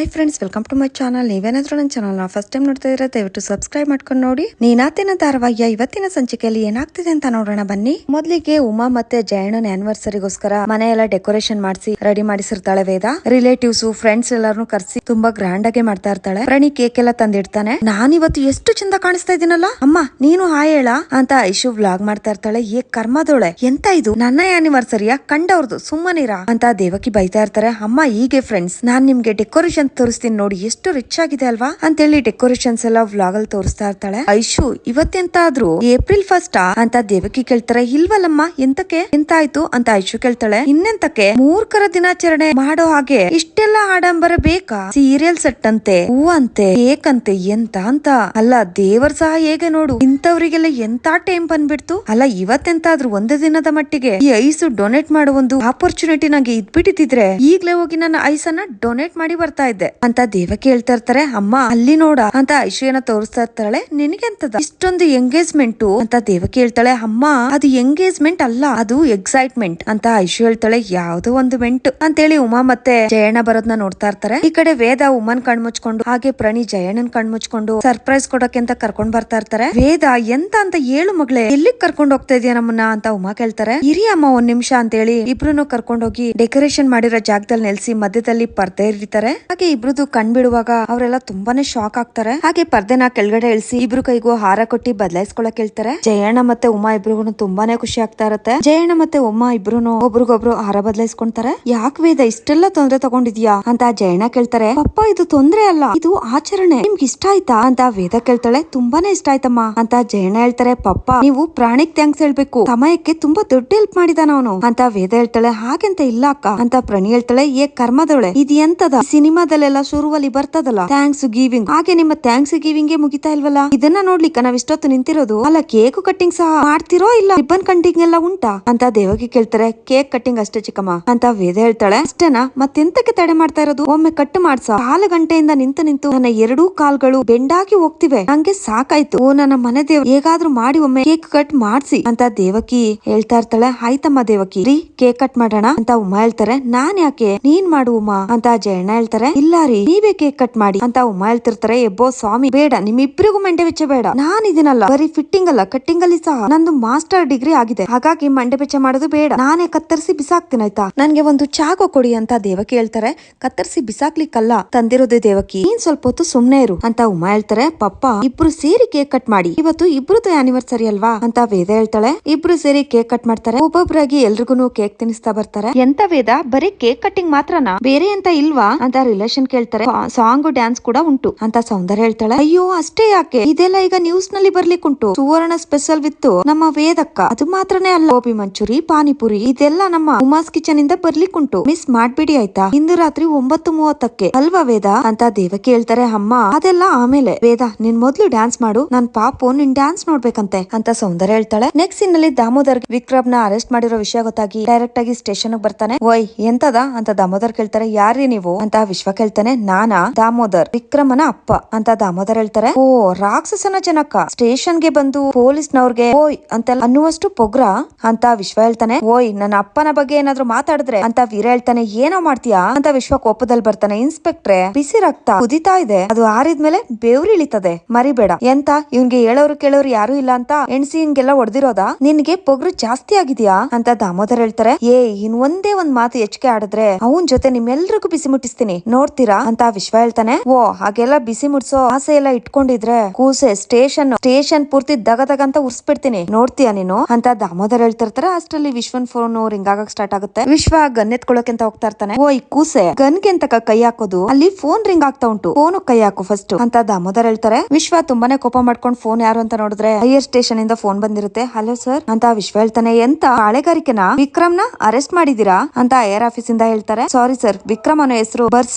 Hi friends welcome to my channel ನೀವೇನಾದ್ರೂ ನನ್ನ ಚಾನಲ್ನ ಫಸ್ಟ್ ಟೈಮ್ ನೋಡ್ತಾ ಇದ್ರೆ ದಯವಿಟ್ಟು ಸಬ್ಸ್ಕ್ರೈಬ್ ಮಾಡ್ಕೊಂಡು ನೋಡಿ. ನೀನಾತಿನ ಧಾರಾವಾಹಿಯ ಇವತ್ತಿನ ಸಂಚಿಕೆಯಲ್ಲಿ ಏನಾಗ್ತಿದೆ ಅಂತ ನೋಡೋಣ ಬನ್ನಿ. ಮೊದಲಿಗೆ ಉಮಾ ಮತ್ತೆ ಜಯಣ್ಣನ ಆನಿವರ್ಸರಿಗೋಸ್ಕರ ಮನೆ ಎಲ್ಲ ಡೆಕೋರೇಷನ್ ಮಾಡಿಸಿ ರೆಡಿ ಮಾಡಿಸಿರ್ತಾಳೆ ವೇದ. ರಿಲೇಟಿವ್ಸ್ ಫ್ರೆಂಡ್ಸ್ ಎಲ್ಲರನ್ನು ಕರೆಸಿ ತುಂಬಾ ಗ್ರ್ಯಾಂಡ್ ಆಗಿ ಮಾಡ್ತಾ ಇರ್ತಾಳೆ. ಪ್ರಣಿ ಕೇಕ್ ಎಲ್ಲ ತಂದಿಡ್ತಾನೆ. ನಾನಿವತ್ತು ಎಷ್ಟು ಚಂದ ಕಾಣಿಸ್ತಾ ಇದೀನಲ್ಲ. ಅಮ್ಮ, ನೀನು ಹಾಯ್ ಹೇಳ ಅಂತ ಐಶು ವ್ಲಾಗ್ ಮಾಡ್ತಾ ಇರ್ತಾಳೆ. ಏ ಕರ್ಮದೋಳೆ, ಎಂತ ಇದು? ನನ್ನ ಆನಿವರ್ಸರಿಯ ಕಂಡವ್ರದು ಸುಮ್ಮನಿರ ಅಂತ ದೇವಕಿ ಬೈತಾ ಇರ್ತಾರೆ. ಅಮ್ಮ, ಹೀಗೆ ಫ್ರೆಂಡ್ಸ್ ನಾನ್ ನಿಮ್ಗೆ ಡೆಕೋರೇಷನ್ ತೋರಿಸ್ತೀನಿ ನೋಡಿ, ಎಷ್ಟು ರಿಚ್ ಆಗಿದೆ ಅಲ್ವಾ? ಅಂತೇಳಿ ಡೆಕೋರೇಷನ್ಸ್ ಎಲ್ಲ ವ್ಲಾಗ್ ಅಲ್ಲಿ ತೋರಿಸ್ತಾ ಇರ್ತಾಳೆ. ಐಶು, ಇವತ್ತೆಂತಾದ್ರೂ ಏಪ್ರಿಲ್ ಫಸ್ಟ್ ಅಂತ ದೇವಕಿ ಕೇಳ್ತಾರೆ, ಇಲ್ವಲ್ಲಮ್ಮ, ಎಂತಕ್ಕೆ? ಎಂತ ಆಯ್ತು ಅಂತ ಐಶು ಕೇಳ್ತಾಳೆ. ಇನ್ನೆಂತಕ್ಕೆ? ಮೂರ್ಖರ ದಿನಾಚರಣೆ ಮಾಡೋ ಹಾಗೆ ಇಷ್ಟೆಲ್ಲ ಆಡಂಬರ ಬೇಕಾ? ಸೀರಿಯಲ್ ಸೆಟ್ ಅಂತೆ, ಹೂ ಅಂತೆ ಕೇಕ್ ಅಂತೆ, ಎಂತ ಅಂತ. ಅಲ್ಲ, ದೇವರ್ ಸಹ ಹೇಗೆ ನೋಡು? ಇಂಥವ್ರಿಗೆಲ್ಲ ಎಂತ ಟೈಮ್ ಬಂದ್ಬಿಡ್ತು? ಅಲ್ಲ, ಇವತ್ತೆಂತಾದ್ರೂ ಒಂದೇ ದಿನದ ಮಟ್ಟಿಗೆ ಈ ಐಸು ಡೊನೇಟ್ ಮಾಡೋ ಒಂದು ಆಪರ್ಚುನಿಟಿ ನಂಗೆ ಇದ್ಬಿಟ್ಟಿದ್ರೆ ಈಗ್ಲೇ ಹೋಗಿ ನನ್ನ ಐಸನ್ನ ಡೊನೇಟ್ ಮಾಡಿ ಬರ್ತಾ ಇದ್ದೆ. ಅಂತ ದೇವಕಿ ಹೇಳ್ತಾ ಇರ್ತಾರೆ, ಅಮ್ಮ, ಅಲ್ಲಿ ನೋಡ ಅಂತ ಐಶ್ವರ್ಯನ ತೋರಿಸ್ತಾ ಇರ್ತಾಳೆ. ನಿನಗೆ ಅಂತದ ಇಷ್ಟೊಂದು ಎಂಗೇಜ್ಮೆಂಟ್? ಅಂತ ದೇವಕಿ ಹೇಳ್ತಾಳೆ ಅಮ್ಮ, ಅದು ಎಂಗೇಜ್ಮೆಂಟ್ ಅಲ್ಲ, ಅದು ಎಕ್ಸೈಟ್ಮೆಂಟ್ ಅಂತ ಐಶು ಹೇಳ್ತಾಳೆ. ಯಾವ್ದೋ ಒಂದು ಮೆಂಟ್ ಅಂತೇಳಿ ಉಮಾ ಮತ್ತೆ ಜಯಣ್ಣ ಬರೋದ್ನ ನೋಡ್ತಾ ಇರ್ತಾರೆ. ಈ ಕಡೆ ವೇದ ಉಮನ್ ಕಣ್ಮುಚ್ಕೊಂಡು ಹಾಗೆ ಪ್ರಣಿ ಜಯಣ್ಣನ್ ಕಣ್ಮುಚ್ಕೊಂಡು ಸರ್ಪ್ರೈಸ್ ಕೊಡಕ್ಕೆ ಅಂತ ಕರ್ಕೊಂಡ್ ಬರ್ತಾ ಇರ್ತಾರೆ. ವೇದ, ಎಂತ ಅಂತ ಏಳು ಮಗಳೇ, ಎಲ್ಲಿಗ್ ಕರ್ಕೊಂಡ್ ಹೋಗ್ತಾ ಇದೀಯ ನಮ್ಮನ್ನ? ಅಂತ ಉಮಾ ಕೇಳ್ತಾರೆ. ಇರಿ ಅಮ್ಮ, ಒಂದ್ ನಿಮಿಷ ಅಂತ ಹೇಳಿ ಇಬ್ರು ಕರ್ಕೊಂಡ್ ಹೋಗಿ ಡೆಕೋರೇಷನ್ ಮಾಡಿರೋ ಜಾಗದಲ್ಲಿ ನೆಲೆಸಿ ಮಧ್ಯದಲ್ಲಿ ಪರ್ದೆ ಇರಿತಾರೆ. ಹಾಗೆ ಇಬ್ರದ್ದು ಕಣ್ ಬಿಡುವಾಗ ಅವರೆಲ್ಲ ತುಂಬಾನೇ ಶಾಕ್ ಆಗ್ತಾರೆ. ಹಾಗೆ ಪರ್ದೆನ ಕೆಳಗಡೆ ಇಳಿಸಿ ಇಬ್ರು ಕೈಗೂ ಹಾರ ಕೊಟ್ಟಿ ಬದಲಾಯಿಸ್ಕೊಳಕ್ ಹೇಳ್ತಾರೆ. ಜಯಣ್ಣ ಮತ್ತೆ ಉಮಾ ಇಬ್ರಿಗೂ ತುಂಬಾನೇ ಖುಷಿ ಆಗ್ತಾ ಇರತ್ತೆ. ಜಯಣ್ಣ ಮತ್ತೆ ಉಮಾ ಇಬ್ರು ಒಬ್ರಿಗೊಬ್ರು ಹಾರ ಬದಲಾಯಿಸ್ಕೊಂತಾರೆ ಯಾಕ್ ವೇದ, ಇಷ್ಟೆಲ್ಲ ತೊಂದ್ರೆ ತಗೊಂಡಿದ್ಯಾ? ಅಂತ ಜಯಣ್ಣ ಕೇಳ್ತಾರೆ. ಪಪ್ಪ, ಇದು ತೊಂದ್ರೆ ಅಲ್ಲ, ಇದು ಆಚರಣೆ. ನಿಮ್ಗೆ ಇಷ್ಟ ಆಯ್ತಾ? ಅಂತ ವೇದ ಕೇಳ್ತಾಳೆ. ತುಂಬಾನೇ ಇಷ್ಟ ಆಯ್ತಮ್ಮ, ಅಂತ ಜಯಣ್ಣ ಹೇಳ್ತಾರೆ. ಪಪ್ಪ, ನೀವು ಪ್ರಾಣಿಕ್ ಥ್ಯಾಂಕ್ಸ್ ಹೇಳ್ಬೇಕು. ಸಮಯಕ್ಕೆ ತುಂಬಾ ದೊಡ್ಡ ಹೆಲ್ಪ್ ಮಾಡಿದಾನ ಅವನು, ಅಂತ ವೇದ ಹೇಳ್ತಾಳೆ. ಹಾಗೆಂತ ಇಲ್ಲ ಅಕ್ಕ, ಅಂತ ಪ್ರಣಿ ಹೇಳ್ತಾಳೆ. ಏ ಕರ್ಮದೊಳೆ ಇದು ಎಂತದ ಸಿನಿಮಾದಲ್ಲೆಲ್ಲ ಶುರುವಲ್ಲಿ ಬರ್ತದಲ್ಲ? ಥ್ಯಾಂಕ್ಸ್ ಗಿವಿಂಗ್ ಹಾಗೆ ನಿಮ್ಮ ಥ್ಯಾಂಕ್ಸ್ ಗಿವಿಂಗ್ ಮುಗಿತಾ ಇಲ್ವಲ್ಲ? ಇದನ್ನ ನೋಡ್ಲಿಕ್ಕ ನಾವ್ ಇಷ್ಟೊತ್ತು ನಿಂತಿರೋದು. ಅಲ್ಲ ಕೇಕ್ ಕಟ್ಟಿಂಗ್ ಸಹ ಮಾಡ್ತಿರೋ ಇಲ್ಲ? ರಿಬ್ಬನ್ ಕಟ್ಟಿಂಗ್ ಎಲ್ಲ ಉಂಟಾ? ಅಂತ ದೇವಗಿ ಕೇಳ್ತಾರೆ. ಕೇಕ್ ಕಟ್ಟಿಂಗ್ ಅಷ್ಟೇ ಚಿಕ್ಕಮ್ಮ. ಅಂತ ವೇದ ಹೇಳ್ತಾಳೆ. ಅಷ್ಟೇನಾ? ಮತ್ತೆಂತಕ್ಕೆ ತಡೆ ಮಾಡ್ತಾ ಇರೋದು? ಒಮ್ಮೆ ಕಟ್ ಮಾಡ್ಸ? ಕಾಲು ಗಂಟೆಯಿಂದ ನಿಂತು ನಿಂತು ನನ್ನ ಎರಡೂ ಕಾಲ್ಗಳು ಬೆಂಡಾಗಿ ಹೋಗ್ತಿವೆ. ನಂಗೆ ಸಾಕಾಯ್ತು. ಓ, ನನ್ನ ಮನೆ ದೇವ್, ಹೇಗಾದ್ರೂ ಮಾಡಿ ಒಮ್ಮೆ ಕೇಕ್ ಕಟ್ ಮಾಡ್ಸಿ. ಅಂತ ದೇವಕಿ ಹೇಳ್ತಾ ಇರ್ತಾಳೆ. ಆಯ್ತಮ್ಮ ದೇವಕಿ. ರೀ ಕೇಕ್ ಕಟ್ ಮಾಡೋಣ? ಅಂತ ಉಮ್ಮ ಹೇಳ್ತಾರೆ. ನಾನ್ ಯಾಕೆ ನೀನ್ ಮಾಡು ಉಮಾ? ಅಂತ ಜಯಣ್ಣ ಹೇಳ್ತಾರೆ. ಇಲ್ಲ ರೀ. ನೀವೇ ಕೇಕ್ ಕಟ್ ಮಾಡಿ ಅಂತ ಉಮಾ ಹೇಳ್ತಿರ್ತಾರೆ ಎಬ್ಬೋ ಸ್ವಾಮಿ, ಬೇಡ. ನಿಮ್ಮಿಬ್ರಿಗೂ ಮಂಡೆ ವೆಚ್ಚ ಬೇಡ. ನಾನ್ ಇದನ್ನಲ್ಲ. ಬರೀ ಫಿಟ್ಟಿಂಗ್ ಅಲ್ಲ ಕಟ್ಟಿಂಗ್ ಅಲ್ಲಿ ಸಹ. ನಂದು ಮಾಸ್ಟರ್ ಡಿಗ್ರಿ ಆಗಿದೆ. ಹಾಗಾಗಿ ಮಂಡೆ ವೆಚ್ಚ ಮಾಡೋದು ಬೇಡ. ನಾನೇ ಕತ್ತರಿಸಿ ಬಿಸಾಕ್ತೀನಿ, ಆಯ್ತಾ? ನನ್ಗೆ ಒಂದು ಚಾಕು ಕೊಡಿ ಅಂತ ದೇವಕಿ ಹೇಳ್ತಾರೆ ಕತ್ತರಿಸಿ ಬಿಸಾಕ್ಲಿಕ್ಕಲ್ಲ. ತಂದಿರೋದು ದೇವಕಿ. ನೀನ್ ಸ್ವಲ್ಪ ಹೊತ್ತು ಸುಮ್ನೆ ಇರು ಅಂತ ಉಮಾ ಹೇಳ್ತಾರೆ ಪಪ್ಪ, ಇಬ್ರು ಸೇರಿ ಕೇಕ್ ಕಟ್ ಮಾಡಿ. ಇವತ್ತು ಇಬ್ರದ್ದು ಆನಿವರ್ಸರಿ ಅಲ್ವಾ? ಅಂತ ವೇದ ಹೇಳ್ತಾಳೆ. ಇಬ್ರು ಸೇರಿ ಕೇಕ್ ಕಟ್ ಮಾಡ್ತಾರೆ. ಒಬ್ಬೊಬ್ರಾಗಿ ಎಲ್ರಿಗೂ ಕೇಕ್ ತಿನ್ನಿಸ್ತಾ ಬರ್ತಾರೆ. ಎಂತ ವೇದ? ಬರೀ ಕೇಕ್ ಕಟ್ಟಿಂಗ್ ಮಾತ್ರನಾ? ಬೇರೆ ಅಂತ ಇಲ್ವಾ? ಅಂತ ರಿಲೇಷನ್ ಕೇಳ್ತಾರೆ. ಸಾಂಗ್ ಡ್ಯಾನ್ಸ್ ಕೂಡ ಉಂಟು. ಅಂತ ಸೌಂದರ್ಯ ಹೇಳ್ತಾಳೆ. ಅಯ್ಯೋ, ಅಷ್ಟೇ ಯಾಕೆ? ಇದೆಲ್ಲ ಈಗ ನ್ಯೂಸ್ನಲ್ಲಿ ಬರ್ಲಿಕ್ಕುಂಟು ಸುವರ್ಣ ಸ್ಪೆಷಲ್ ವಿತ್ ನಮ್ಮ ವೇದಕ್ಕ. ಅದು ಮಾತ್ರನೇ ಅಲ್ಲ. ಗೋಬಿ ಮಂಚೂರಿ, ಪಾನಿಪುರಿ, ಇದೆಲ್ಲ ನಮ್ಮ ಉಮಾಸ್ ಕಿಚನ್ ಇಂದ ಬರ್ಲಿಕ್ಕುಂಟು ಮಿಸ್ ಮಾಡ್ಬಿಡಿ ಆಯ್ತಾ? ಇಂದು ರಾತ್ರಿ ಒಂಬತ್ತು ಮೂವತ್ತಕ್ಕೆ ಅಲ್ವಾ ವೇದ? ಅಂತ ದೇವಕಿ ಹೇಳ್ತಾರೆ ಅಮ್ಮ, ಅದೆಲ್ಲ ಆಮೇಲೆ. ವೇದ, ನಿನ್ ಮೊದ್ಲು ಡ್ಯಾನ್ಸ್ ಮಾಡು. ನನ್ ಪಾಪು, ನಿನ್ ಡ್ಯಾನ್ಸ್ ನೋಡ್ಬೇಕಂತೆ. ಅಂತ ಸೌಂದರ್ಯ ಹೇಳ್ತಾಳೆ. ನೆಕ್ಸ್ಟ್ ಇನ್ನಲ್ಲಿ ದಾಮೋದರ್ ವಿಕ್ರಮ್ನ ಅರೆಸ್ಟ್ ಮಾಡಿರೋ ವಿಷಯ ಗೊತ್ತಾಗಿ ಡೈರೆಕ್ಟ್ ಆಗಿ ಸ್ಟೇಷನ್ ಬರ್ತಾನೆ. ಓಯ್, ಎಂತದ? ಅಂತ ದಾಮೋದರ್ ಕೇಳ್ತಾರೆ. ಯಾರೇ ನೀವು? ಅಂತ ವಿಶ್ವ ಕೇಳ್ತಾನೆ, ನಾನಾ ದಾಮೋದರ್, ವಿಕ್ರಮನ ಅಪ್ಪ ಅಂತ ದಾಮೋದರ್ ಹೇಳ್ತಾರೆ. ಓ, ರಾಕ್ಷಸನ ಜನಕ ಸ್ಟೇಷನ್ಗೆ ಬಂದು ಪೊಲೀಸ್ನವ್ರಿಗೆ, ಓಯ್ ಅಂತ ಅನ್ನುವಷ್ಟು ಪೊಗ್ರ ಅಂತ ವಿಶ್ವ ಹೇಳ್ತಾನೆ. ಓಯ್, ನನ್ನ ಅಪ್ಪನ ಬಗ್ಗೆ ಏನಾದ್ರು ಮಾತಾಡಿದ್ರೆ ಅಂತ ವೀರ ಹೇಳ್ತಾನೆ. ಏನೋ ಮಾಡ್ತೀಯಾ ಅಂತ ವಿಶ್ವ ಕೋಪದಲ್ಲಿ ಬರ್ತಾನೆ. ಇನ್ಸ್ಪೆಕ್ಟ್ರೆ, ಬಿಸಿ ರಕ್ತ ಕುದಿತಾ ಇದೆ. ಅದು ಆರಿದ್ಮೇಲೆ ಬೇವ್ರಿ ಇಳಿತದೆ. ಮರಿಬೇಡ. ಎಂತ? ಇವ್ನ್ಗೆ ಹೇಳೋರು ಕೇಳೋರು ಯಾರು ಇಲ್ಲ ಅಂತ ಎಣ್ಸಿ ಹಿಂಗೆಲ್ಲ ಹೊಡೆದಿರೋದಾ ನಿನ್ಗೆ ಪೊಗ್ರು ಜಾಸ್ತಿ ಆಗಿದ್ಯಾ? ಅಂತ ದಾಮೋದರ್ ಹೇಳ್ತಾರೆ. ಏ ಇನ್ ಒಂದೇ ಒಂದ್ ಮಾತು ಹೆಚ್ಚಿಗೆ ಆಡಿದ್ರೆ ಅವನ್ ಜೊತೆ ನಿಮ್ಮೆಲ್ರಿಗೂ ಬಿಸಿ ಮುಟ್ಟಿಸ್ತೀನಿ. ನೋಡ್ತೀರಾ ಅಂತ ವಿಶ್ವ ಹೇಳ್ತಾನೆ. ಓ, ಹಾಗೆಲ್ಲ ಬಿಸಿ ಮುಡ್ಸೋ ಆಸೆ ಎಲ್ಲ ಇಟ್ಕೊಂಡಿದ್ರೆ ಕೂಸೆ ಸ್ಟೇಷನ್ ಸ್ಟೇಷನ್ ಪೂರ್ತಿ ದಗ ದಗ ಅಂತ ಉರ್ಸ್ಬಿಡ್ತೀನಿ. ನೋಡ್ತೀಯಾ ನೀನು? ಅಂತ ದಾಮೋದರ್ ಹೇಳ್ತಿರ್ತಾರೆ. ಅಷ್ಟರಲ್ಲಿ ವಿಶ್ವನ್ ಫೋನ್ ರಿಂಗ್ ಆಗಕ್ ಸ್ಟಾರ್ಟ್ ಆಗುತ್ತೆ. ವಿಶ್ವ ಗನ್ ಎತ್ಕೊಳಕ್ಕೆ ಅಂತ ಹೋಗ್ತಾ ಇರ್ತಾನೆ. ಓ, ಈ ಕೂಸೆ ಗನ್ಗೆ ಅಂತ ಕೈ ಹಾಕೋದು? ಅಲ್ಲಿ ಫೋನ್ ರಿಂಗ್ ಆಗ್ತಾ ಉಂಟು. ಫೋನ್ ಕೈ ಹಾಕು ಫಸ್ಟ್ ಅಂತ ದಾಮೋದರ್ ಹೇಳ್ತಾರೆ. ವಿಶ್ವ ತುಂಬಾನೇ ಕೋಪ ಮಾಡ್ಕೊಂಡು ಫೋನ್ ಯಾರು ಅಂತ ನೋಡಿದ್ರೆ ಹೈಯರ್ ಸ್ಟೇಷನ್ ಇಂದ ಫೋನ್ ಬಂದಿರುತ್ತೆ. ಹಲೋ ಸರ್ ಅಂತ ವಿಶ್ವ ಹೇಳ್ತಾನೆ. ಎಂತ? ಕಾಳೆಗಾರಿಕೆನ ವಿಕ್ರಮ್ನ ಅರೆಸ್ಟ್ ಮಾಡಿದೀರಾ ಅಂತ ಏರ್ ಆಫೀಸ್ ಇಂದ ಹೇಳ್ತಾರೆ. ಸಾರಿ ಸರ್ ವಿಕ್ರಮ್ ಅನ್ನೋ ಹೆಸರು ಬರ್ತ್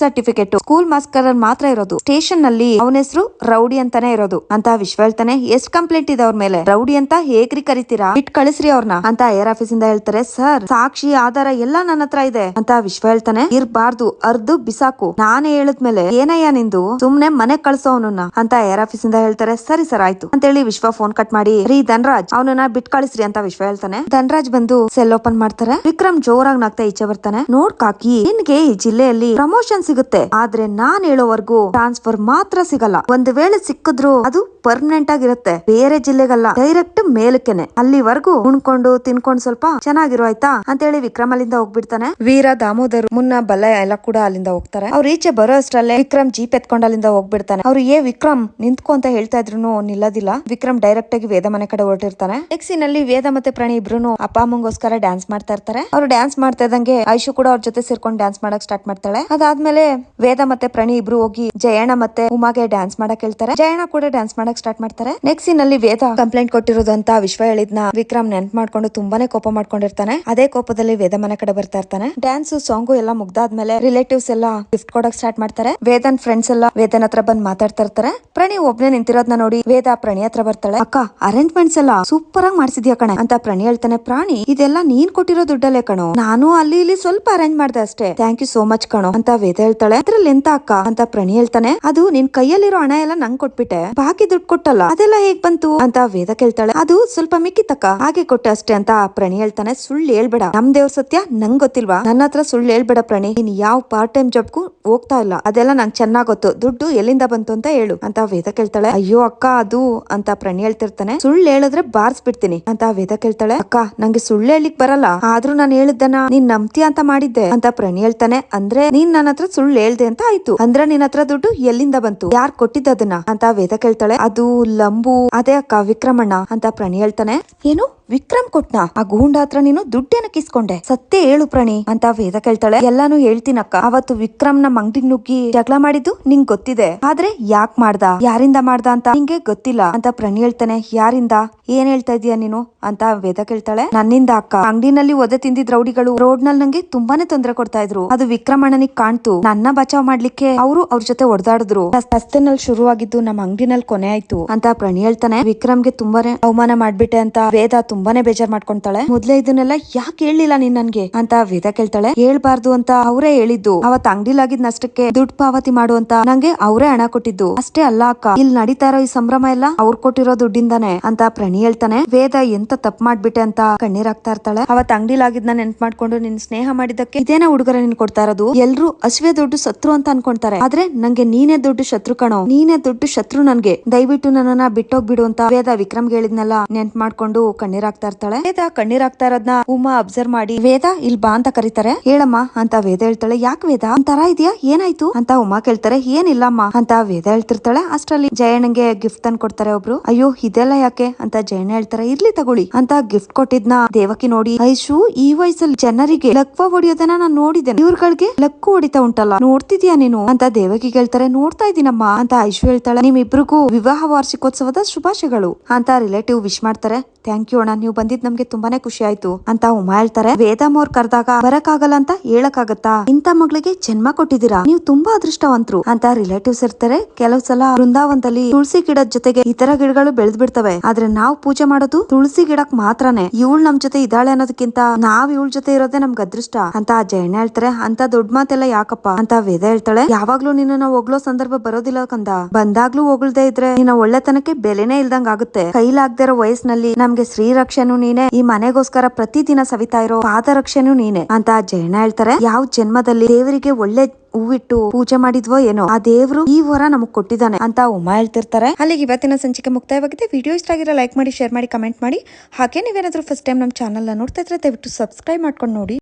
ಸ್ಕೂಲ್ ಮಾಸ್ಕರ್ ಮಾತ್ರ ಇರೋದು. ಸ್ಟೇಷನ್ನಲ್ಲಿ ಅವನ ಹೆಸರು ರೌಡಿ ಅಂತಾನೆ ಇರೋದು. ಅಂತ ವಿಶ್ವ ಹೇಳ್ತಾನೆ ಎಷ್ಟ್ ಕಂಪ್ಲೇಂಟ್ ಇದೆ ಅವ್ರ ಮೇಲೆ? ರೌಡಿ ಅಂತ ಹೇಗ್ರಿ ಕರಿತೀರಾ? ಇಟ್ ಕಳಿಸ್ರಿ ಅವ್ರನ್ನ ಅಂತ ಏರ್ ಆಫೀಸ್ ಇಂದ ಹೇಳ್ತಾರೆ ಸರ್ ಸಾಕ್ಷಿ ಆಧಾರ ಎಲ್ಲಾ ನನ್ನ ಹತ್ರ ಇದೆ ಅಂತ ವಿಶ್ವ ಹೇಳ್ತಾನೆ ಇರ್ಬಾರ್ದು, ಅರ್ದು ಬಿಸಾಕು. ನಾನೇ ಹೇಳಿದ್ಮೇಲೆ, ಏನಯ್ಯ ನಿಂದು? ಸುಮ್ನೆ ಮನೆ ಕಳ್ಸೋವನನ್ನ ಅಂತ ಏರ್ ಆಫೀಸ್ ಇಂದ ಹೇಳ್ತಾರೆ, ಸರಿ ಸರ್ ಆಯ್ತು. ಅಂತ ಹೇಳಿ ವಿಶ್ವ ಫೋನ್ ಕಟ್ ಮಾಡಿ, ರೀ ಧನ್ರಾಜ್, ಅವನನ್ನ ಬಿಟ್ ಕಳಿಸ್ರಿ ಅಂತ ವಿಶ್ವ ಹೇಳ್ತಾನೆ ಧನ್ರಾಜ್ ಬಂದು ಸೆಲ್ ಓಪನ್ ಮಾಡ್ತಾರೆ. ವಿಕ್ರಮ್ ಜೋರಾಗಿ ನಾಗ್ತಾ ಈಚೆ ಬರ್ತಾನೆ. ನೋಡ್ ಕಾಕಿ, ನಿನ್ಗೆ ಈ ಜಿಲ್ಲೆಯಲ್ಲಿ ಪ್ರಮೋಷನ್ ಸಿಗುತ್ತೆ? ಸಿಗುತ್ತೆ ಆದ್ರೆ ನಾನ್ ಹೇಳೋವರೆಗೂ ಟ್ರಾನ್ಸ್ಫರ್ ಮಾತ್ರ ಸಿಗಲ್ಲ. ಒಂದು ವೇಳೆ ಸಿಕ್ಕಿದ್ರು ಅದು ಪರ್ಮನೆಂಟ್ ಆಗಿರುತ್ತೆ. ಬೇರೆ ಜಿಲ್ಲೆಗಲ್ಲ ಡೈರೆಕ್ಟ್ ಮೇಲಕ್ಕೆನೆ. ಅಲ್ಲಿವರೆಗೂ ಉಣ್ಕೊಂಡು, ತಿನ್ಕೊಂಡು ಸ್ವಲ್ಪ ಚೆನ್ನಾಗಿರೋ, ಆಯ್ತಾ? ಅಂತೇಳಿ ವಿಕ್ರಮ್ ಅಲ್ಲಿಂದ ಹೋಗ್ಬಿಡ್ತಾನೆ. ವೀರ, ದಾಮೋದರ್, ಮುನ್ನ ಬಲಯ ಎಲ್ಲ ಕೂಡ ಅಲ್ಲಿಂದ ಹೋಗ್ತಾರೆ. ಅವ್ರ ಈಚೆ ಬರೋ ಅಷ್ಟರಲ್ಲೇ ವಿಕ್ರಮ್ ಜೀಪ್ ಎತ್ಕೊಂಡು ಅಲ್ಲಿಂದ ಹೋಗ್ಬಿಡ್ತಾನೆ. ಅವ್ರು, ಏ, ವಿಕ್ರಮ್, ನಿಂತ್ಕೊ ಅಂತ ಹೇಳ್ತಾ ಇದ್ರು ನಿಲ್ಲದಿಲ್ಲ. ವಿಕ್ರಮ್ ಡೈರೆಕ್ಟ್ ಆಗಿ ವೇದ ಮನೆ ಕಡೆ ಹೊರಟಿರ್ತಾನೆ. ಎಕ್ಸಿನಲ್ಲಿ ವೇದ ಮತ್ತೆ ಪ್ರಾಣಿ ಇಬ್ರು ಅಪ್ಪ, ಅಮ್ಮಂಗೋಸ್ಕರ ಡ್ಯಾನ್ಸ್ ಮಾಡ್ತಾ ಇರ್ತಾರೆ. ಅವ್ರು ಡ್ಯಾನ್ಸ್ ಮಾಡ್ತಾ ಇದ್ದಂಗೆ ಐಶು ಕೂಡ ಅವ್ರ ಜೊತೆ ಸೇರ್ಕೊಂಡು ಡ್ಯಾನ್ಸ್ ಮಾಡಕ್ ಸ್ಟಾರ್ಟ್ ಮಾಡ್ತಾಳೆ. ಅದಾದ್ಮೇಲೆ ವೇದ ಮತ್ತೆ ಪ್ರಣಿ ಇಬ್ರು ಹೋಗಿ ಜಯಣ್ಣ ಮತ್ತೆ ಉಮಾಗೆ ಡ್ಯಾನ್ಸ್ ಮಾಡಕ್ ಹೇಳ್ತಾರೆ. ಜಯಣ್ಣ ಕೂಡ ಡ್ಯಾನ್ಸ್ ಮಾಡಕ್ ಸ್ಟಾರ್ಟ್ ಮಾಡ್ತಾರೆ. ನೆಕ್ಸ್ಟ್ ಸೀನ್ ಅಲ್ಲಿ ವೇದ ಕಂಪ್ಲೇಂಟ್ ಕೊಟ್ಟಿರೋದಂತ ವಿಶ್ವ ಹೇಳಿದ್ನ ವಿಕ್ರಮ್ ನೆನ್ಪ್ ಮಾಡ್ಕೊಂಡು ತುಂಬಾನೇ ಕೋಪ ಮಾಡ್ಕೊಂಡಿರ್ತಾನೆ. ಅದೇ ಕೋಪದಲ್ಲಿ ವೇದ ಮನೆ ಕಡೆ ಬರ್ತಾ ಇರ್ತಾನೆ. ಡ್ಯಾನ್ಸ್ ಸಾಂಗು ಎಲ್ಲ ಮುಗ್ದಾದ್ಮೇಲೆ ರಿಲೇಟಿವ್ಸ್ ಎಲ್ಲ ಗಿಫ್ಟ್ ಕೊಡಕ್ ಸ್ಟಾರ್ಟ್ ಮಾಡ್ತಾರೆ. ವೇದನ್ ಫ್ರೆಂಡ್ಸ್ ಎಲ್ಲ ವೇದನ್ ಹತ್ರ ಬಂದ್ ಮಾತಾಡ್ತಾ ಇರ್ತಾರೆ. ಪ್ರಣಿ ಒಬ್ನೇ ನಿಂತಿರೋದ್ನ ನೋಡಿ ವೇದ ಪ್ರಣಿ ಹತ್ರ ಬರ್ತಾಳೆ. ಅಕ್ಕ ಅರೇಂಜ್ಮೆಂಟ್ಸ್ ಎಲ್ಲ ಸೂಪರ್ ಆಗಿ ಮಾಡ್ಸಿದ್ಯಾ ಕಣೆ? ಅಂತ ಪ್ರಣಿ ಹೇಳ್ತಾನೆ. ಪ್ರಾಣಿ, ಇದೆಲ್ಲ ನೀನ್ ಕೊಟ್ಟಿರೋ ದುಡ್ಡಲ್ಲೇ ಕಣೋ. ನಾನು ಅಲ್ಲಿ ಇಲ್ಲಿ ಸ್ವಲ್ಪ ಅರೇಂಜ್ ಮಾಡ್ದೆ ಅಷ್ಟೇ. ಥ್ಯಾಂಕ್ ಯು ಸೋ ಮಚ್ ಕಣೋ, ಅಂತ ವೇದ ಹೇಳ್ತಾಳೆ. ಅದ್ರಲ್ಲಿ ಎಂತ ಅಕ್ಕ? ಅಂತ ಪ್ರಣಿ ಹೇಳ್ತಾನೆ. ಅದು ನಿನ್ ಕೈಯಲ್ಲಿರೋ ಹಣ ಎಲ್ಲ ನಂಗ್ ಕೊಟ್ಬಿಟ್ಟೆ. ಬಾಕಿ ದುಡ್ಡು ಕೊಟ್ಟಲ್ಲ. ಅದೆಲ್ಲ ಹೇಗ್ ಬಂತು? ಅಂತ ವೇದ ಕೇಳ್ತಾಳೆ. ಅದು ಸ್ವಲ್ಪ ಮಿಕ್ಕಿತಕ್ಕ. ಹಾಗೆ ಕೊಟ್ಟೆ ಅಷ್ಟೇ ಅಂತ ಪ್ರಣಿ ಹೇಳ್ತಾನೆ. ಸುಳ್ಳು ಹೇಳ್ಬೇಡ. ನಮ್ ದೇವ್ರ ಸತ್ಯ ನಂಗ್ ಗೊತ್ತಿಲ್ವಾ? ನನ್ನ ಹತ್ರ ಸುಳ್ಳು ಹೇಳ್ಬೇಡ ಪ್ರಣಿ. ನೀನ್ ಯಾವ ಪಾರ್ಟ್ ಟೈಮ್ ಜಾಬ್ಗೂ ಹೋಗ್ತಾ ಇಲ್ಲ. ಅದೆಲ್ಲ ನಂಗೆ ಚೆನ್ನಾಗ್ ಗೊತ್ತು. ದುಡ್ಡು ಎಲ್ಲಿಂದ ಬಂತು ಅಂತ ಹೇಳು. ಅಂತ ವೇದ ಕೇಳ್ತಾಳೆ. ಅಯ್ಯೋ ಅಕ್ಕ, ಅದು ಅಂತ ಪ್ರಣಿ ಹೇಳ್ತಿರ್ತಾನೆ. ಸುಳ್ಳು ಹೇಳಿದ್ರೆ ಬಾರ್ಸ್ ಬಿಡ್ತೀನಿ ಅಂತ ವೇದ ಕೇಳ್ತಾಳೆ. ಅಕ್ಕ, ನಂಗೆ ಸುಳ್ಳು ಹೇಳಿಕ್ ಬರಲ್ಲ. ಆದ್ರೂ ನಾನು ಹೇಳಿದ್ದನ ನೀನ್ ನಂಬ್ತೀಯ ಅಂತ ಮಾಡಿದ್ದೆ. ಅಂತ ಪ್ರಣಿ ಹೇಳ್ತಾನೆ. ಅಂದ್ರೆ ನೀನ್ ನನ್ನ ಹತ್ರ ಸುಳ್ಳು ಹೇಳ್ದೆ ಅಂತ ಆಯ್ತು. ಅಂದ್ರೆ ನಿನ್ನ ಹತ್ರ ದುಡ್ಡು ಎಲ್ಲಿಂದ ಬಂತು? ಯಾರ್ ಕೊಟ್ಟಿದ್ದದನ್ನ ಅಂತ ವೇದ ಕೇಳ್ತಾಳೆ. ಅದು ಲಂಬು, ಅದೇ ಅಕ್ಕ ವಿಕ್ರಮಣ್ಣ ಅಂತ ಪ್ರಣಿ ಹೇಳ್ತಾನೆ. ಏನು? ವಿಕ್ರಮ್ ಕೊಟ್ನ? ಆ ಗೂಂಡ ಹತ್ರ ನೀನು ದುಡ್ಡೇನ ಕಿಸ್ಕೊಂಡೆ? ಸತ್ಯ ಹೇಳು ಪ್ರಾಣಿ ಅಂತ ವೇದ ಕೇಳ್ತಾಳೆ. ಎಲ್ಲಾನು ಹೇಳ್ತೀನಕ್ಕ. ಅವತ್ತು ವಿಕ್ರಮ್ ನಮ್ ಅಂಗಡಿಗ್ ನುಗ್ಗಿ ಜಗಳ ಮಾಡಿದ್ದು ನಿಂಗ್ ಗೊತ್ತಿದೆ. ಆದ್ರೆ ಯಾಕ್ ಮಾಡ್ದ? ಯಾರಿಂದ ಮಾಡ್ದ ಅಂತ ನಿಂಗೆ ಗೊತ್ತಿಲ್ಲ ಅಂತ ಪ್ರಣಿ ಹೇಳ್ತಾನೆ. ಯಾರಿಂದ? ಏನ್ ಹೇಳ್ತಾ ಇದೀಯ ನೀನು ಅಂತ ವೇದ ಕೇಳ್ತಾಳೆ. ನನ್ನಿಂದ ಅಕ್ಕ. ಅಂಗಡಿನಲ್ಲಿ ಒದೆ ತಿಂದಿದ್ ರೌಡಿಗಳು ರೋಡ್ನಲ್ಲಿ ನಂಗೆ ತುಂಬಾನೇ ತೊಂದರೆ ಕೊಡ್ತಾ ಇದ್ರು. ಅದು ವಿಕ್ರಮಣ್ಣನಿಗ್ ಕಾಣ್ತು. ನನ್ನ ಬಚಾವ್ ಮಾಡ್ಲಿಕ್ಕೆ ಅವರು ಅವ್ರ ಜೊತೆ ಒಡೆದಾಡಿದ್ರು. ರಸ್ತೆನಲ್ಲಿ ಶುರುವಾಗಿದ್ದು ನಮ್ಮ ಅಂಗಡಿನಲ್ಲಿ ಕೊನೆ ಆಯ್ತು. ಅಂತ ಪ್ರಣಿ ಹೇಳ್ತಾನೆ. ವಿಕ್ರಮ್ಗೆ ತುಂಬಾನೇ ಅವಮಾನ ಮಾಡ್ಬಿಟ್ಟೆ ಅಂತ ವೇದ ತುಂಬಾನೇ ಬೇಜಾರ್ ಮಾಡ್ಕೊಂತಾಳೆ. ಮೊದ್ಲೇ ಇದನ್ನೆಲ್ಲ ಯಾಕೆ ಹೇಳಿಲ್ಲ ನೀನ್ ನನ್ಗೆ? ಅಂತ ವೇದ ಕೇಳ್ತಾಳೆ. ಹೇಳ್ಬಾರ್ದು ಅಂತ ಅವರೇ ಹೇಳಿದ್ದು. ಅವತ್ ಅಂಗಡಿಲಾಗಿದ್ ನಷ್ಟಕ್ಕೆ ದುಡ್ಡು ಪಾವತಿ ಮಾಡು ಅಂತ ನಂಗೆ ಅವರೇ ಹಣ ಕೊಟ್ಟಿದ್ದು. ಅಷ್ಟೇ ಅಲ್ಲ ಅಕ್ಕ ಇಲ್ಲಿ ನಡೀತಾ ಇರೋ ಈ ಸಂಭ್ರಮ ಎಲ್ಲ ಅವ್ರು ಕೊಟ್ಟಿರೋ ದುಡ್ಡಿಂದಾನೆ ಅಂತ ಪ್ರಣಿ ಹೇಳ್ತಾನೆ. ವೇದ ಎಂತ ತಪ್ಪು ಮಾಡ್ಬಿಟ್ಟೆ ಅಂತ ಕಣ್ಣೀರಾಗ್ತಾ ಇರ್ತಾಳೆ. ಅವತ್ ಅಂಗಡಿಲಾಗಿದ್ನ ನೆನ್ಪ್ ಮಾಡ್ಕೊಂಡು ನಿನ್ ಸ್ನೇಹ ಮಾಡಿದಕ್ಕೆ ಇದೇನ ಹುಡುಗರ ನಿನ್ ಕೊಡ್ತಾ ಇರೋದು? ಎಲ್ರು ಅಶ್ವೇ ದುಡ್ಡು ಶತ್ರು ಅಂತ ಅನ್ಕೊಂತಾರೆ. ಆದ್ರೆ ನಂಗೆ ನೀನೇ ದೊಡ್ಡ ಶತ್ರು ಕಣೋ. ನೀನೇ ದೊಡ್ಡ ಶತ್ರು ನನ್ಗೆ. ದಯವಿಟ್ಟು ನನ್ನನ್ನ ಬಿಟ್ಟೋಗ್ಬಿಡು ಅಂತ ವೇದ ವಿಕ್ರಮ್ ಹೇಳಿದ್ನಲ್ಲ, ನೆನ್ಪ್ ಮಾಡ್ಕೊಂಡು ಕಣ್ಣೀರಾಗ್ತಾ ಇರ್ತಾಳೆ. ವೇದ ಕಣ್ಣೀರಾಗ್ತಾ ಇರೋದ್ನ ಉಮಾ ಅಬ್ಸರ್ವ್ ಮಾಡಿ, ವೇದ ಇಲ್ ಬಾ ಅಂತ ಕರೀತಾರೆ? ಹೇಳಮ್ಮ, ಅಂತ ವೇದ ಹೇಳ್ತಾಳೆ. ಯಾಕೆ ವೇದ? ಒಂಥರ ಇದೆಯಾ? ಏನಾಯ್ತು? ಅಂತ ಉಮಾ ಕೇಳ್ತಾರೆ. ಏನಿಲ್ಲಮ್ಮ, ಅಂತ ವೇದ ಹೇಳ್ತಿರ್ತಾಳೆ. ಅಷ್ಟ್ರಲ್ಲಿ ಜಯಣ್ಣಂಗೆ ಗಿಫ್ಟ್ ತಂದ್ ಕೊಡ್ತಾರೆ ಒಬ್ರು. ಅಯ್ಯೋ, ಇದೆಲ್ಲ ಯಾಕೆ? ಅಂತ ಜಯಣ್ಣ ಹೇಳ್ತಾರೆ. ಇರ್ಲಿ ತಗೊಳ್ಳಿ, ಅಂತ ಗಿಫ್ಟ್ ಕೊಟ್ಟಿದ್ನ ದೇವಕಿ ನೋಡಿ ಐಶು ಈ ವಯಸ್ಸಲ್ಲಿ ಜನರಿಗೆ ಲಕ್ವ ಹೊಡಿಯೋದನ್ನ ನಾನ್ ನೋಡಿದ್ದೇನೆ. ಇವ್ರಗಳಿಗೆ ಲಕ್ಕು ಹೊಡಿತಾ ಉಂಟಲ್ಲ, ನೋಡ್ತಿದ್ಯಾ ನೀನು? ಅಂತ ದೇವಕಿ ಕೇಳ್ತಾರೆ. ನೋಡ್ತಾ ಇದೀನಮ್ಮ, ಅಂತ ಐಶು ಹೇಳ್ತಾಳೆ. ನಿಮ್ಮಿಬ್ರಿಗೂ ವಿವಾಹ ವಾರ್ಷಿಕೋತ್ಸವದ ಶುಭಾಶಯಗಳು. ಅಂತ ರಿಲೇಟಿವ್ ವಿಶ್ ಮಾಡ್ತಾರೆ. ಥ್ಯಾಂಕ್ ಯು ಅಣ್ಣ. ನೀವು ಬಂದಿದ್ ನಮ್ಗೆ ತುಂಬಾನೇ ಖುಷಿ ಆಯ್ತು. ಅಂತ ಉಮಾ ಹೇಳ್ತಾರೆ. ವೇದಮ್ ಅವ್ರ ಕರ್ದಾಗ ಬರಕ್ಕಾಗಲ್ಲ ಅಂತ ಹೇಳಕ್ಕಾಗತ್ತಾ? ಇಂತ ಮಗಳಿಗೆ ಜನ್ಮ ಕೊಟ್ಟಿದ್ದೀರಾ? ನೀವು ತುಂಬಾ ಅದೃಷ್ಟವಂತರು. ಅಂತ ರಿಲೇಟಿವ್ಸ್ ಇರ್ತಾರೆ. ಕೆಲವು ಸಲ ಬೃಂದಾವನದಲ್ಲಿ ತುಳಸಿ ಗಿಡದ ಜೊತೆಗೆ ಇತರ ಗಿಡಗಳು ಬೆಳೆದ್ ಬಿಡ್ತವೆ ಆದ್ರೆ ನಾವು ಪೂಜೆ ಮಾಡೋದು ತುಳಸಿ ಗಿಡಕ್ ಮಾತ್ರನೇ. ಇವಳು ನಮ್ ಜೊತೆ ಇದ್ದಾಳೆ ಅನ್ನೋದಕ್ಕಿಂತ ನಾವ್ ಇವಳ ಜೊತೆ ಇರೋದೇ ನಮ್ಗೆ ಅದೃಷ್ಟ. ಅಂತ ಜಯಣ್ಣ ಹೇಳ್ತಾರೆ. ಅಂತ ದೊಡ್ಡ ಮಾತೆಲ್ಲ ಯಾಕಪ್ಪ? ಅಂತ ವೇದ ಹೇಳ್ತಾಳೆ. ಯಾವಾಗ್ಲೂ ನಿನ್ನ ಹೋಗ್ಲೋ ಸಂದರ್ಭ ಬರೋದಿಲ್ಲ ಕಂದ. ಬಂದಾಗ್ಲೂ ಹೊಗಳ್ದೇ ಇದ್ರೆ ನಿನ್ನ ಒಳ್ಳೆತನಕ್ಕೆ ಬೆಲೆನೇ ಇಲ್ದಂಗ ಆಗುತ್ತೆ. ಕೈಲಾಗ್ದಿರೋ ವಯಸ್ಸಿನಲ್ಲಿ ನಮ್ಗೆ ರಕ್ಷೆನು ನೀನೆ, ಈ ಮನೆಗೋಸ್ಕರ ಪ್ರತಿದಿನ ಸವಿತಾ ಇರೋ ಪಾದರಕ್ಷೆನೂ ನೀನೆ ಅಂತ ಜಯಣ್ಣ ಹೇಳ್ತಾರೆ. ಯಾವ ಜನ್ಮದಲ್ಲಿ ದೇವರಿಗೆ ಒಳ್ಳೆ ಹೂವಿಟ್ಟು ಪೂಜೆ ಮಾಡಿದ್ವೋ ಏನೋ, ಆ ದೇವ್ರು ಈ ವರ ನಮಗ್ ಕೊಟ್ಟಿದ್ದಾನೆ ಅಂತ ಉಮಾ ಹೇಳ್ತಿರ್ತಾರೆ. ಅಲ್ಲಿಗೆ ಇವತ್ತಿನ ಸಂಚಿಕೆ ಮುಕ್ತಾಯವಾಗಿದೆ. ವಿಡಿಯೋ ಇಷ್ಟ ಆಗಿರೋ ಲೈಕ್ ಮಾಡಿ, ಶೇರ್ ಮಾಡಿ, ಕಮೆಂಟ್ ಮಾಡಿ. ಹಾಗೆ ನೀವೇನಾದ್ರೂ ಫಸ್ಟ್ ಟೈಮ್ ನಮ್ಮ ಚಾನಲ್ ನೋಡ್ತಾ ಇದ್ರೆ ದಯವಿಟ್ಟು ಸಬ್ಸ್ಕ್ರೈಬ್ ಮಾಡ್ಕೊಂಡು ನೋಡಿ.